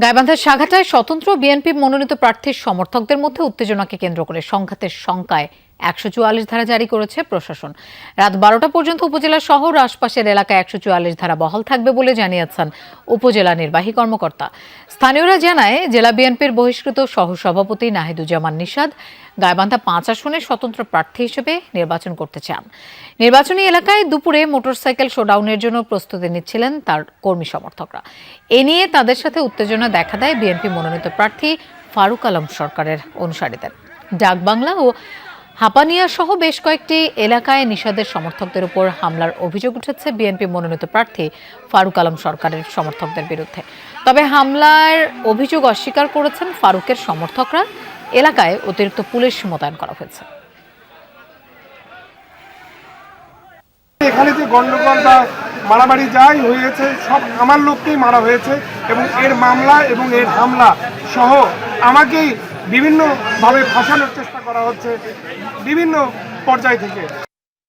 গাইবান্ধার সাঘাটায় স্বতন্ত্র বিএনপি মনোনীত প্রার্থীর সমর্থকদের মধ্যে উত্তেজনাকে কেন্দ্র করে সংঘাতের শঙ্কায় একশো চুয়াল্লিশ ধারা জারি করেছে প্রশাসন। রাত বারোটা পর্যন্ত উপজেলা শহর, আশপাশের এলাকায় একশো চুয়াল্লিশ ধারা বহাল থাকবে বলে জানিয়েছেন উপজেলা নির্বাহী কর্মকর্তা। স্থানীয়রা জানায়, জেলা বিএনপির বহিষ্কৃত সহসভাপতি নাহিদুজ্জামান নিষাদ গায়বান্ধা পাঁচ আসনে স্বতন্ত্র প্রার্থী হিসেবে নির্বাচন করতে চান। নির্বাচনী এলাকায় দুপুরে মোটরসাইকেল শোডাউনের জন্য প্রস্তুতি নিচ্ছিলেন তার কর্মী সমর্থকরা। এ নিয়ে তাদের সাথে উত্তেজনা দেখা দেয় বিএনপি মনোনীত প্রার্থী ফারুক আলম সরকারের অনুসারীদের। ডাকবাংলা ও হাপানিয়া সহ বেশ কয়েকটি এলাকায় নিষাদের সমর্থকদের উপর হামলার অভিযোগ উঠেছে বিএনপি মনোনীত প্রার্থী ফারুক আলম সরকারের সমর্থকদের বিরুদ্ধে। তবে হামলার অভিযোগ অস্বীকার করেছেন ফারুকের সমর্থকরা। এলাকায় অতিরিক্ত পুলিশ মোতায়েন করা হয়েছে। এখানে যে গন্ডগোল বা মারামারি যাই হয়েছে, সব আমার লোককেই মারা হয়েছে এবং এর মামলা এবং এর হামলা সহ আমাকেই বিভিন্নভাবে ফাঁসানোর চেষ্টা করা হচ্ছে বিভিন্ন পর্যায় থেকে।